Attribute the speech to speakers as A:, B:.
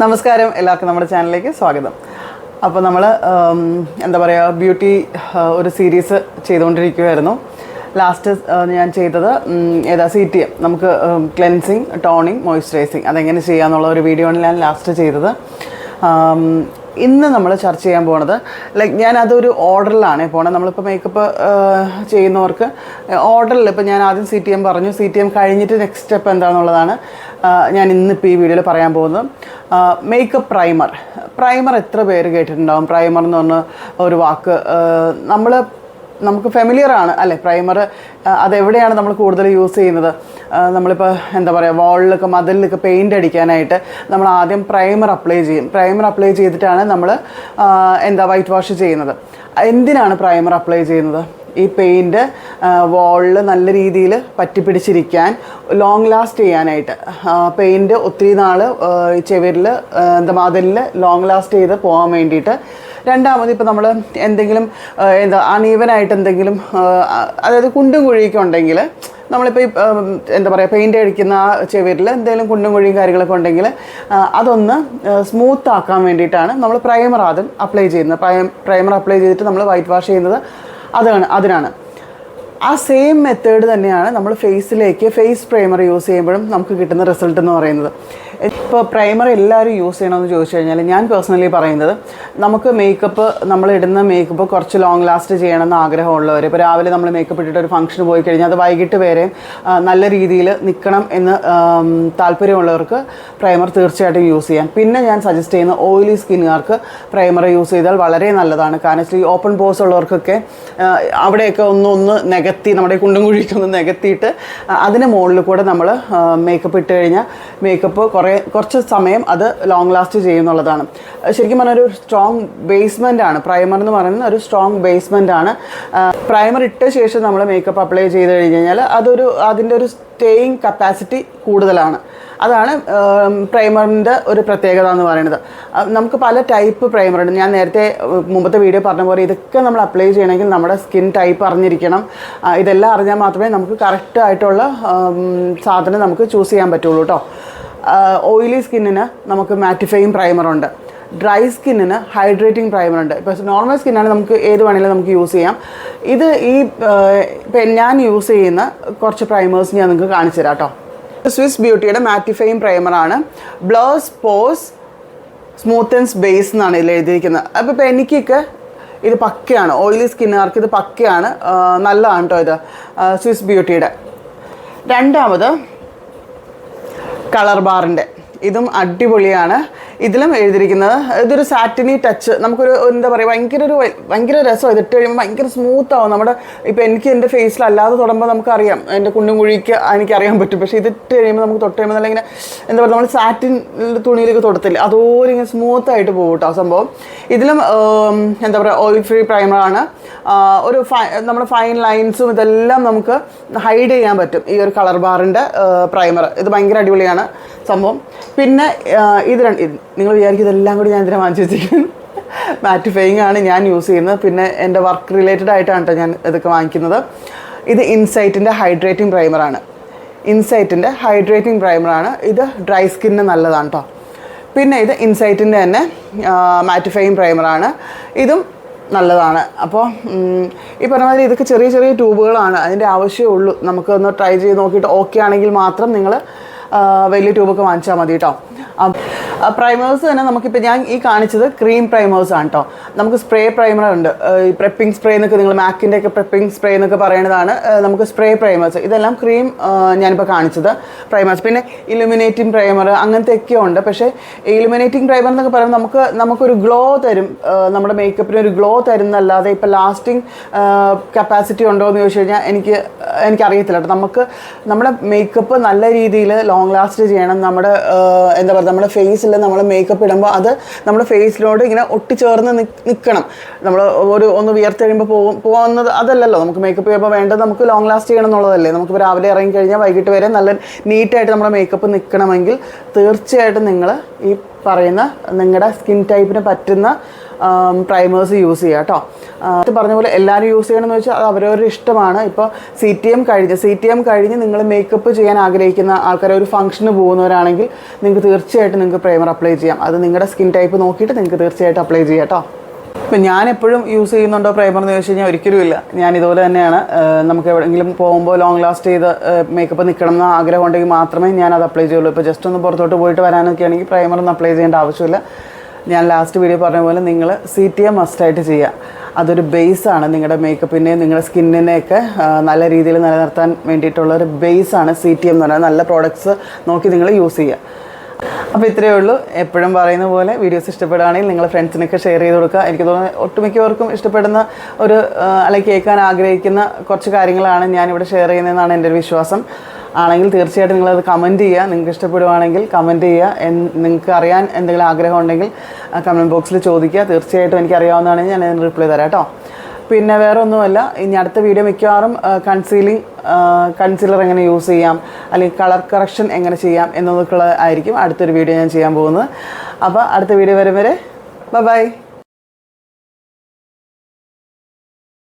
A: നമസ്കാരം. എല്ലാവർക്കും നമ്മുടെ ചാനലിലേക്ക് സ്വാഗതം. അപ്പോൾ നമ്മൾ എന്താ പറയുക ബ്യൂട്ടി ഒരു സീരീസ് ചെയ്തുകൊണ്ടിരിക്കുകയായിരുന്നു ലാസ്റ്റ് ഞാൻ ചെയ്തത് ഏതാ സി ടി എം നമുക്ക് ക്ലെൻസിങ് ടോണിങ് മോയ്സ്ചറൈസിങ് അതെങ്ങനെ ചെയ്യാന്നുള്ള ഒരു വീഡിയോ ആണ് ഞാൻ ലാസ്റ്റ് ചെയ്തത്. ഇന്ന് നമ്മൾ ചർച്ച ചെയ്യാൻ പോണത് ലൈക്ക് ഞാൻ അതൊരു ഓർഡറിലാണ് പോണത്. നമ്മളിപ്പോൾ മേക്കപ്പ് ചെയ്യുന്നവർക്ക് ഓർഡറിൽ ഇപ്പോൾ ഞാൻ ആദ്യം സി ടി എം പറഞ്ഞു. സി ടി എം കഴിഞ്ഞിട്ട് നെക്സ്റ്റ് സ്റ്റെപ്പ് എന്താണെന്നുള്ളതാണ് ഞാൻ ഇന്നിപ്പോൾ ഈ വീഡിയോയിൽ പറയാൻ പോകുന്നത്. മേക്കപ്പ് പ്രൈമർ പ്രൈമർ എത്ര പേര് കേട്ടിട്ടുണ്ടാവും? പ്രൈമർ എന്ന് പറഞ്ഞ ഒരു വാക്ക് നമ്മൾ നമുക്ക് ഫെമിലിയർ ആണ്. അല്ലേ? പ്രൈമർ അതെവിടെയാണ് നമ്മൾ കൂടുതൽ യൂസ് ചെയ്യുന്നത്? നമ്മളിപ്പോൾ എന്താ പറയുക വാളിലൊക്കെ മതിലൊക്കെ പെയിന്റ് അടിക്കാനായിട്ട് നമ്മൾ ആദ്യം പ്രൈമർ അപ്ലൈ ചെയ്യും. പ്രൈമർ അപ്ലൈ ചെയ്തിട്ടാണ് നമ്മൾ എന്താ വൈറ്റ് വാഷ് ചെയ്യുന്നത്. എന്തിനാണ് പ്രൈമർ അപ്ലൈ ചെയ്യുന്നത്? ഈ പെയിന്റ് വാളിൽ നല്ല രീതിയിൽ പറ്റിപ്പിടിച്ചിരിക്കാൻ ലോങ് ലാസ്റ്റ് ചെയ്യാനായിട്ട്. പെയിന്റ് ഒത്തിരി നാൾ ചെവിരിൽ എന്താ മതിലിൽ ലോങ് ലാസ്റ്റ് ചെയ്ത് പോകാൻ വേണ്ടിയിട്ട്. രണ്ടാമത് ഇപ്പോൾ നമ്മൾ എന്തെങ്കിലും എന്താ അണീവനായിട്ട് എന്തെങ്കിലും അതായത് കുണ്ടും കുഴിയൊക്കെ ഉണ്ടെങ്കിൽ നമ്മളിപ്പോൾ ഈ എന്താ പറയുക പെയിന്റ് അടിക്കുന്ന ആ ചെവിരിൽ എന്തെങ്കിലും കുണ്ടും കുഴിയും കാര്യങ്ങളൊക്കെ ഉണ്ടെങ്കിൽ അതൊന്ന് സ്മൂത്ത് ആക്കാൻ വേണ്ടിയിട്ടാണ് നമ്മൾ പ്രൈമർ ആദ്യം അപ്ലൈ ചെയ്യുന്നത്. പ്രൈമർ അപ്ലൈ ചെയ്തിട്ട് നമ്മൾ വൈറ്റ് വാഷ് ചെയ്യുന്നത് അതാണ് അതിനാണ്. ആ സെയിം മെത്തേഡ് തന്നെയാണ് നമ്മൾ ഫേസിലേക്ക് ഫേസ് പ്രൈമർ യൂസ് ചെയ്യുമ്പോഴും നമുക്ക് കിട്ടുന്ന റിസൾട്ട് എന്ന് പറയുന്നത്. ഇപ്പോൾ പ്രൈമർ എല്ലാവരും യൂസ് ചെയ്യണമെന്ന് ചോദിച്ചു കഴിഞ്ഞാൽ ഞാൻ പേഴ്സണലി പറയുന്നത് നമുക്ക് മേക്കപ്പ് നമ്മൾ ഇടുന്ന മേക്കപ്പ് കുറച്ച് ലോങ് ലാസ്റ്റ് ചെയ്യണമെന്ന് ആഗ്രഹമുള്ളവർ ഇപ്പോൾ രാവിലെ നമ്മൾ മേക്കപ്പ് ഇട്ടിട്ട് ഒരു ഫംഗ്ഷന് പോയി കഴിഞ്ഞാൽ അത് വൈകിട്ട് വരെ നല്ല രീതിയിൽ നിൽക്കണം എന്ന് താല്പര്യമുള്ളവർക്ക് പ്രൈമർ തീർച്ചയായിട്ടും യൂസ് ചെയ്യാം. പിന്നെ ഞാൻ സജസ്റ്റ് ചെയ്യുന്ന ഓയിലി സ്കിന്നുകാർക്ക് പ്രൈമർ യൂസ് ചെയ്താൽ വളരെ നല്ലതാണ്. കാരണം ഈ ഓപ്പൺ പോസ് ഉള്ളവർക്കൊക്കെ അവിടെയൊക്കെ ഒന്ന് ഒന്ന് നികത്തി നമ്മുടെ കുണ്ടും കുഴിയൊക്കെ ഒന്ന് നികത്തിയിട്ട് അതിന് മുകളിൽ കൂടെ നമ്മൾ മേക്കപ്പ് ഇട്ട് കഴിഞ്ഞാൽ മേക്കപ്പ് കുറേ കുറച്ച് സമയം അത് ലോങ് ലാസ്റ്റ് ചെയ്യുന്നുള്ളതാണ്. ശരിക്കും പറഞ്ഞാൽ ഒരു സ്ട്രോങ് ബേസ്മെന്റ് ആണ്. പ്രൈമർ എന്ന് പറയുന്നത് ഒരു സ്ട്രോങ് ബേസ്മെന്റ് ആണ്. പ്രൈമർ ഇട്ട ശേഷം നമ്മൾ മേക്കപ്പ് അപ്ലൈ ചെയ്ത് കഴിഞ്ഞ് കഴിഞ്ഞാൽ അതൊരു അതിന്റെ ഒരു സ്റ്റേയിങ് കപ്പാസിറ്റി കൂടുതലാണ്. അതാണ് പ്രൈമറിന്റെ ഒരു പ്രത്യേകത എന്ന് പറയുന്നത്. നമുക്ക് പല ടൈപ്പ് പ്രൈമർ ഉണ്ട് ഞാൻ നേരത്തെ മുമ്പത്തെ വീഡിയോ പറഞ്ഞ പോലെ ഇതൊക്കെ നമ്മൾ അപ്ലൈ ചെയ്യണമെങ്കിൽ നമ്മുടെ സ്കിൻ ടൈപ്പ് അറിഞ്ഞിരിക്കണം. ഇതെല്ലാം അറിഞ്ഞാൽ മാത്രമേ നമുക്ക് കറക്റ്റ് ആയിട്ടുള്ള സാധനം നമുക്ക് ചൂസ് ചെയ്യാൻ പറ്റുള്ളൂ കേട്ടോ ഓയിലി സ്കിന്നിന് നമുക്ക് മാറ്റിഫൈയിങ് പ്രൈമറുണ്ട് ഡ്രൈ സ്കിന്നിന് ഹൈഡ്രേറ്റിംഗ് പ്രൈമർ ഉണ്ട്. ഇപ്പോൾ നോർമൽ സ്കിന്നാണ് നമുക്ക് ഏത് വേണമെങ്കിലും നമുക്ക് യൂസ് ചെയ്യാം. ഇത് ഈ ഇപ്പം ഞാൻ യൂസ് ചെയ്യുന്ന കുറച്ച് പ്രൈമേഴ്സ് ഞാൻ നിങ്ങൾക്ക് കാണിച്ചു തരാം കേട്ടോ സ്വിസ് ബ്യൂട്ടിയുടെ mattifying പ്രൈമറാണ് blurs pores smooth and base എന്നാണ് ഇതിൽ എഴുതിയിരിക്കുന്നത്. അപ്പോൾ ഇപ്പോൾ എനിക്കൊക്കെ ഇത് പക്കയാണ്. ഓയിലി സ്കിന്നുകാർക്ക് ഇത് പക്കയാണ്. നല്ലതാണ് കേട്ടോ ഇത്. സ്വിസ് ബ്യൂട്ടിയുടെ രണ്ടാമത് കളർ ബാറിന്റെ ഇതും അടിപൊളിയാണ്. ഇതിലും എഴുതിയിരിക്കുന്നത്. ഇതൊരു സാറ്റിനി ടച്ച് നമുക്കൊരു എന്താ പറയുക ഭയങ്കര ഒരു ഭയങ്കര രസം ഇതിട്ട് കഴിയുമ്പോൾ ഭയങ്കര സ്മൂത്ത് ആവും നമ്മുടെ ഇപ്പോൾ എനിക്ക് എന്റെ ഫേസിൽ അല്ലാതെ തൊടുമ്പോൾ നമുക്കറിയാം. എന്റെ കുണ്ടും കുഴിക്ക് എനിക്കറിയാൻ പറ്റും. പക്ഷേ ഇതിട്ട് കഴിയുമ്പോൾ നമുക്ക് തൊട്ട് കഴിയുമ്പോൾ ഇങ്ങനെ എന്താ പറയുക നമ്മൾ സാറ്റിൻ തുണിയിലേക്ക് തൊടത്തില്ല. അതുപോലെ ഇങ്ങനെ സ്മൂത്ത് ആയിട്ട് പോകും കേട്ടോ സംഭവം. ഇതിലും എന്താ പറയുക ഓയിൽ ഫ്രീ പ്രൈമറാണ് ഒരു ഫൈ നമ്മുടെ ഫൈൻ ലൈൻസും ഇതെല്ലാം നമുക്ക് ഹൈഡ് ചെയ്യാൻ പറ്റും. ഈ ഒരു കളർ ബാറിന്റെ പ്രൈമർ ഇത് ഭയങ്കര അടിപൊളിയാണ്. സംഭവം. പിന്നെ ഇത് രണ്ട് നിങ്ങൾ വിചാരിക്കും ഇതെല്ലാം കൂടി ഞാൻ ഇതിനെ വാങ്ങിച്ചു വെച്ചിരിക്കുന്നു? മാറ്റിഫൈങ് ആണ് ഞാൻ യൂസ് ചെയ്യുന്നത്. പിന്നെ എന്റെ വർക്ക് റിലേറ്റഡ് ആയിട്ടാണ് കേട്ടോ ഞാൻ ഇതൊക്കെ വാങ്ങിക്കുന്നത്. ഇത് ഇൻസൈറ്റിന്റെ ഹൈഡ്രേറ്റിംഗ് പ്രൈമറാണ് ഇൻസൈറ്റിന്റെ ഹൈഡ്രേറ്റിംഗ് പ്രൈമറാണ് ഇത് ഡ്രൈ സ്കിന്നിന് നല്ലതാണ് കേട്ടോ പിന്നെ ഇത് ഇൻസൈറ്റിന്റെ തന്നെ മാറ്റിഫൈങ് പ്രൈമറാണ് ഇതും നല്ലതാണ്. അപ്പോൾ ഈ പറഞ്ഞ മാതിരി ഇതൊക്കെ ചെറിയ ചെറിയ ട്യൂബുകളാണ് അതിന്റെ ആവശ്യമേ ഉള്ളൂ. നമുക്കൊന്ന് ട്രൈ ചെയ്ത് നോക്കിയിട്ട് ഓക്കെ ആണെങ്കിൽ മാത്രം നിങ്ങൾ വലിയ ട്യൂബൊക്കെ വാങ്ങിച്ചാൽ മതി കേട്ടോ പ്രൈമേഴ്സ് തന്നെ നമുക്കിപ്പോൾ ഞാൻ ഈ കാണിച്ചത് ക്രീം പ്രൈമേഴ്സ് ആണ് കേട്ടോ നമുക്ക് സ്പ്രേ പ്രൈമർ ഉണ്ട്. ഈ പ്രെപ്പിംഗ് സ്പ്രേ എന്നൊക്കെ നിങ്ങൾ മാക്കിന്റെ ഒക്കെ പ്രെപ്പിംഗ് സ്പ്രേ എന്നൊക്കെ പറയുന്നതാണ് നമുക്ക് സ്പ്രേ പ്രൈമേഴ്സ് ഇതെല്ലാം ക്രീം ഞാനിപ്പോൾ കാണിച്ചത് പ്രൈമേഴ്സ് പിന്നെ ഇലുമിനേറ്റിംഗ് പ്രൈമർ അങ്ങനത്തെ ഒക്കെ ഉണ്ട്. പക്ഷേ ഇലുമിനേറ്റിംഗ് പ്രൈമർ എന്നൊക്കെ പറയുമ്പോൾ നമുക്ക് നമുക്കൊരു ഗ്ലോ തരും. നമ്മുടെ മേക്കപ്പിന് ഒരു ഗ്ലോ തരുന്നല്ലാതെ ഇപ്പോൾ ലാസ്റ്റിംഗ് കപ്പാസിറ്റി ഉണ്ടോ എന്ന് ചോദിച്ചു കഴിഞ്ഞാൽ എനിക്ക് എനിക്കറിയത്തില്ല കേട്ടോ നമുക്ക് നമ്മുടെ മേക്കപ്പ് നല്ല രീതിയിൽ ലോങ് ലാസ്റ്റ് ചെയ്യണം. നമ്മുടെ എന്താ പറയുക നമ്മുടെ ഫേസിൽ നമ്മൾ മേക്കപ്പ് ഇടുമ്പോൾ അത് നമ്മുടെ ഫേസിലോട് ഇങ്ങനെ ഒട്ടിച്ചേർന്ന് നിൽക്കണം നമ്മൾ ഒരു ഒന്ന് വിയർത്തെഴുമ്പോൾ പോകും പോകുന്നത് അതല്ലല്ലോ. നമുക്ക് മേക്കപ്പ് ചെയ്യുമ്പോൾ വേണ്ടത് നമുക്ക് ലോങ് ലാസ്റ്റ് ചെയ്യണം എന്നുള്ളതല്ലേ. നമുക്ക് രാവിലെ ഇറങ്ങി കഴിഞ്ഞാൽ വൈകിട്ട് വരെ നല്ല നീറ്റായിട്ട് നമ്മുടെ മേക്കപ്പ് നിൽക്കണമെങ്കിൽ തീർച്ചയായിട്ടും നിങ്ങൾ ഈ പറയുന്ന നിങ്ങളുടെ സ്കിൻ ടൈപ്പിന് പറ്റുന്ന പ്രൈമേഴ്സ് യൂസ് ചെയ്യുക കേട്ടോ ഇത് പറഞ്ഞ പോലെ എല്ലാവരും യൂസ് ചെയ്യണമെന്ന് വെച്ചാൽ അത് അവരവരുടെ ഇഷ്ടമാണ്. ഇപ്പോൾ സി ടി എം കഴിഞ്ഞ് സി ടി എം കഴിഞ്ഞ് നിങ്ങൾ മേക്കപ്പ് ചെയ്യാൻ ആഗ്രഹിക്കുന്ന ആൾക്കാരെ ഒരു ഫംഗ്ഷന് പോകുന്നവരാണെങ്കിൽ നിങ്ങൾക്ക് തീർച്ചയായിട്ടും നിങ്ങൾക്ക് പ്രൈമർ അപ്ലൈ ചെയ്യാം. അത് നിങ്ങളുടെ സ്കിൻ ടൈപ്പ് നോക്കിയിട്ട് നിങ്ങൾക്ക് തീർച്ചയായിട്ടും അപ്ലൈ ചെയ്യാം കേട്ടോ. ഇപ്പം ഞാൻ എപ്പോഴും യൂസ് ചെയ്യുന്നുണ്ടോ പ്രൈമർ എന്ന് ചോദിച്ചു കഴിഞ്ഞാൽ ഒരിക്കലും ഇല്ല. ഞാൻ ഇതുപോലെ തന്നെയാണ്. നമുക്ക് എവിടെയെങ്കിലും പോകുമ്പോൾ ലോങ് ലാസ്റ്റ് ചെയ്ത് മേക്കപ്പ് നിൽക്കണം എന്ന് ആഗ്രഹം ഉണ്ടെങ്കിൽ മാത്രമേ ഞാൻ അത് അപ്ലൈ ചെയ്യുള്ളൂ. ഇപ്പോൾ ജസ്റ്റ് ഒന്ന് പുറത്തോട്ട് പോയിട്ട് വരാനൊക്കെ ആണെങ്കിൽ പ്രൈമർ ഒന്നും അപ്ലൈ ചെയ്യേണ്ട ആവശ്യമില്ല. ഞാൻ ലാസ്റ്റ് വീഡിയോ പറഞ്ഞ പോലെ നിങ്ങൾ സി ടി എം മസ്റ്റായിട്ട് ചെയ്യുക അതൊരു ബേസാണ് നിങ്ങളുടെ മേക്കപ്പിനെയും നിങ്ങളുടെ സ്കിന്നിനെയൊക്കെ നല്ല രീതിയിൽ നിലനിർത്താൻ വേണ്ടിയിട്ടുള്ള ഒരു ബേസാണ് സി ടി എം എന്ന് പറയുന്നത് നല്ല പ്രോഡക്ട്സ് നോക്കി നിങ്ങൾ യൂസ് ചെയ്യുക അപ്പോൾ ഇത്രയേ ഉള്ളൂ. എപ്പോഴും പറയുന്ന പോലെ വീഡിയോസ് ഇഷ്ടപ്പെടുകയാണെങ്കിൽ നിങ്ങൾ ഫ്രണ്ട്സിനൊക്കെ ഷെയർ ചെയ്ത് കൊടുക്കുക. എനിക്ക് തോന്നുന്നു ഒട്ടുമിക്കവർക്കും ഇഷ്ടപ്പെടുന്ന ഒരു അല്ലെങ്കിൽ കേൾക്കാൻ ആഗ്രഹിക്കുന്ന കുറച്ച് കാര്യങ്ങളാണ് ഞാനിവിടെ ഷെയർ ചെയ്യുന്നതെന്നാണ് എന്റെ ഒരു വിശ്വാസം. ആണെങ്കിൽ തീർച്ചയായിട്ടും നിങ്ങളത് കമന്റ് ചെയ്യുക. നിങ്ങൾക്ക് ഇഷ്ടപ്പെടുവാണെങ്കിൽ കമന്റ് ചെയ്യുക. നിങ്ങൾക്ക് അറിയാൻ എന്തെങ്കിലും ആഗ്രഹം ഉണ്ടെങ്കിൽ കമന്റ് ബോക്സിൽ ചോദിക്കുക. തീർച്ചയായിട്ടും എനിക്ക് അറിയാവുന്നതാണെങ്കിൽ ഞാൻ അതിന് റിപ്ലൈ തരാം കേട്ടോ. പിന്നെ വേറെ ഒന്നുമല്ല ഇനി അടുത്ത വീഡിയോ മിക്കവാറും കൺസീലിംഗ് കൺസീലർ എങ്ങനെ യൂസ് ചെയ്യാം അല്ലെങ്കിൽ കളർ കറക്ഷൻ എങ്ങനെ ചെയ്യാം എന്നതൊക്കെ ആയിരിക്കും അടുത്തൊരു വീഡിയോ ഞാൻ ചെയ്യാൻ പോകുന്നത്. അപ്പോൾ അടുത്ത വീഡിയോ വരും വരെ ബൈ